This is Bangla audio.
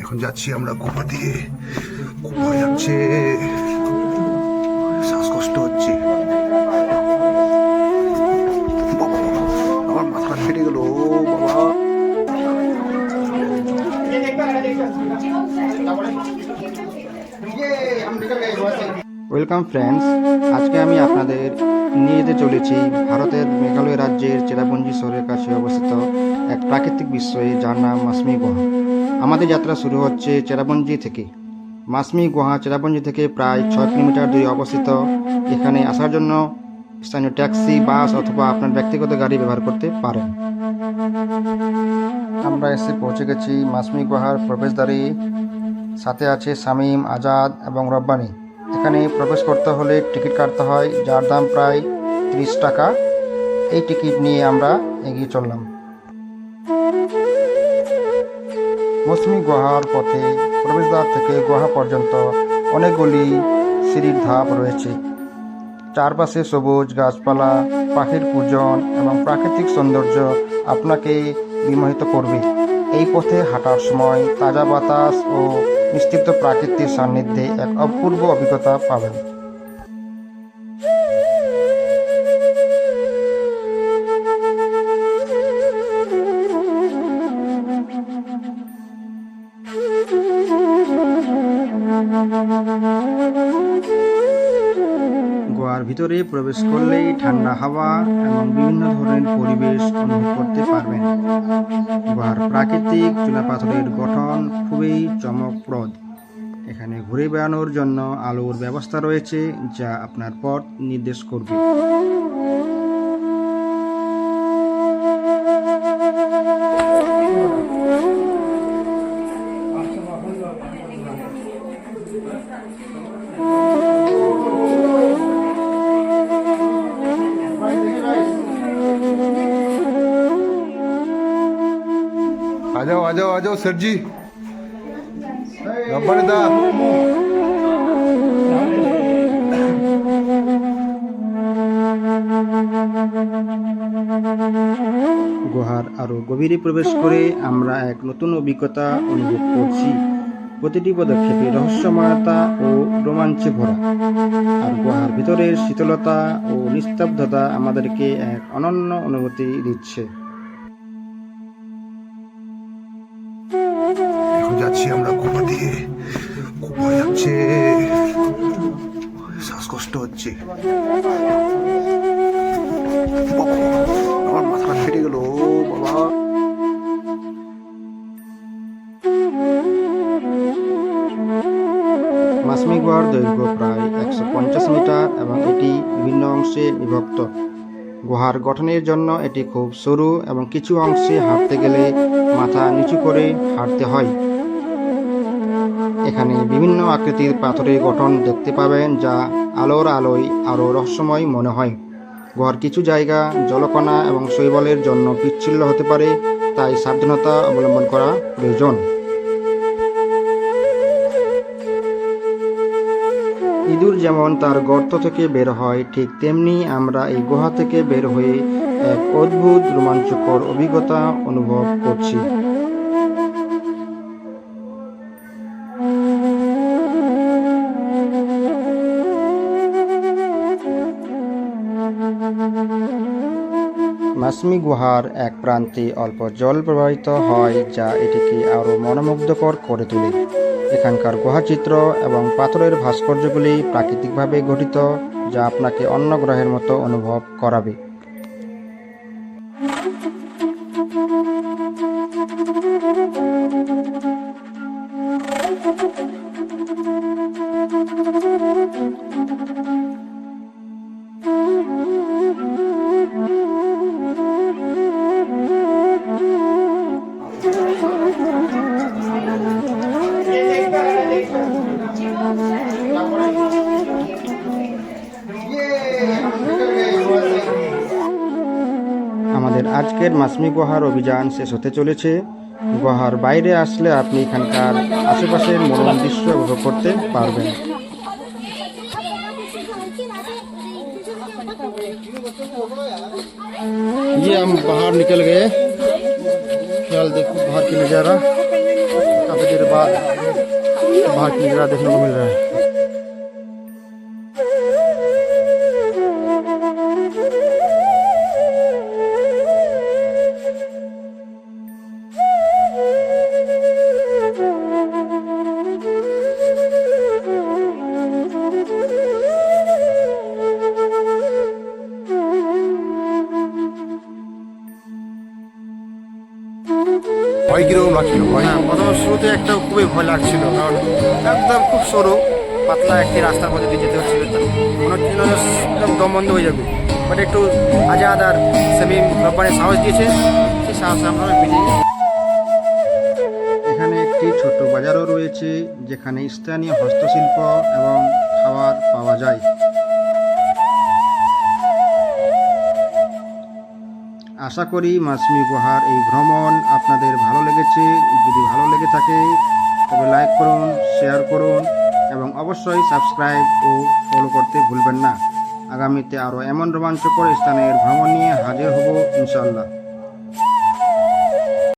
এখন যাচ্ছি আমরা গুহা দিয়ে। গুহা যাচ্ছে। শ্বাসকষ্ট হচ্ছে। আমার মাথা ফেটে গেল ওয়েলকাম ফ্রেন্ডস, আজকে আমি আপনাদের নিয়ে যেতে চলেছি ভারতের মেঘালয় রাজ্যের চেরাপুঞ্জি শহরের কাছে অবস্থিত এক প্রাকৃতিক বিস্ময়ে যার নাম মাসমি গুহা। আমাদের যাত্রা শুরু হচ্ছে চেরাপুঞ্জি থেকে। মাসমি গুহা চেরাপুঞ্জি থেকে প্রায় ছয় কিলোমিটার দূরে অবস্থিত। এখানে আসার জন্য স্থানীয় ট্যাক্সি, বাস অথবা আপনার ব্যক্তিগত গাড়ি ব্যবহার করতে পারেন। আমরা এসে পৌঁছে গেছি মাসমি গুহার প্রবেশদ্বারে। সাথে আছে শামীম, আজাদ এবং রব্বানি। এখানে প্রবেশ করতে হলে টিকিট কাটতে হয়, যার দাম প্রায় ত্রিশ টাকা। এই টিকিট নিয়ে আমরা এগিয়ে চললাম। মৌসুমি গুহার পথে প্রবেশদ্বার থেকে গুহা পর্যন্ত অনেকগুলি সিঁড়ির ধাপ রয়েছে। চারপাশে সবুজ গাছপালা, পাখির পূজন এবং প্রাকৃতিক সৌন্দর্য আপনাকে বিমোহিত করবে। এই পথে হাঁটার সময় তাজা বাতাস ও নিশ্চিত প্রাকৃতিক সান্নিধ্যে এক অপূর্ব অভিজ্ঞতা পাবেন। গোয়ার ভিতরে প্রবেশ করলেই ঠান্ডা হাওয়া এবং বিভিন্ন ধরনের পরিবেশ অনুভব করতে পারবেন। গোয়ার প্রাকৃতিক চুনাপাথরের গঠন খুবই চমকপ্রদ। এখানে ঘুরে বেড়ানোর জন্য আলোর ব্যবস্থা রয়েছে যা আপনার পথ নির্দেশ করবে। आ जाओ आ जाओ आ जाओ सर जी रब्बड़ दा গুহার আরও গভীরে প্রবেশ করে আমরা এক নতুন অভিজ্ঞতা অনুভব করছি প্রতিটি পদক্ষেপে রহস্যময়তা ও রোমাঞ্চে ভরা আর গুহার ভিতরের শীতলতা ও নিস্তব্ধতা আমাদেরকে এক অনন্য অনুভূতি দিচ্ছে যাচ্ছি আমরা গুহা দিয়ে। গুহা যাচ্ছে। শ্বাসকষ্ট হচ্ছে। আমার মাথা ফেটে গেল বাবা। মাসমি গুহার দৈর্ঘ্য প্রায় একশো পঞ্চাশ মিটার এবং এটি বিভিন্ন অংশে বিভক্ত। গুহার গঠনের জন্য এটি খুব সরু এবং কিছু অংশে হাঁটতে গেলে মাথা নিচু করে হাঁটতে হয়। এখানে বিভিন্ন আকৃতির পাথরের গঠন দেখতে পাবেন যা আলোর আলোয় আরও রহস্যময় মনে হয়। গুহার কিছু জায়গা জলকণা এবং শৈবালের জন্য পিচ্ছিল্য হতে পারে, তাই সাবধানতা অবলম্বন করা প্রয়োজন। ইঁদুর যেমন তার গর্ত থেকে বের হয়, ঠিক তেমনি আমরা এই গুহা থেকে বের হয়ে এক অদ্ভুত রোমাঞ্চকর অভিজ্ঞতা অনুভব করছি। মাসমি গুহার এক প্রান্তে অল্প জল প্রবাহিত হয়, যা এটিকে আরও মনোমুগ্ধকর করে তোলে। এখানকার গুহাচিত্র এবং পাথরের ভাস্কর্যগুলি প্রাকৃতিকভাবে গঠিত, যা আপনাকে অন্য গ্রহের মতো অনুভব করাবে। আমাদের আজকের মাসমি গুহার অভিযান শেষ হতে চলেছে গুহার বাইরে আসলে আপনি এখানকার আশেপাশের মনোরম দৃশ্য উপভোগ করতে পারবেন ये हम बाहर निकल गए ख्याल देखो बाहर की नज़ारा काफ़ी देर बाद बाहर की नज़ारा देखने को मिल रहा है ভয় কীরকম লাগছিল? ভয় প্রথমে শুরুতে একটা খুবই ভয় লাগছিল কারণ একদম খুব সরু পাতলা একটি রাস্তার মধ্যে দিয়ে যেতে হচ্ছিল। মনে হচ্ছিল একদম দম বন্ধ হয়ে যাবে। বাট একটু আজাদ আর সেমিম রব্বানি সাহস দিয়েছে সেই সাহসে আমরা বেরিয়ে এখানে একটি ছোট বাজারও রয়েছে যেখানে স্থানীয় হস্তশিল্প এবং খাবার পাওয়া যায়। আশা করি মাসমি উপহার এই ভ্রমণ আপনাদের ভালো লেগেছে। যদি ভালো লেগে থাকে, তবে লাইক করুন শেয়ার করুন, এবং অবশ্যই সাবস্ক্রাইব ও ফলো করতে ভুলবেন না। আগামীতে আরও এমন রোমাঞ্চকর স্থানের ভ্রমণ নিয়ে হাজির হব ইনশাল্লাহ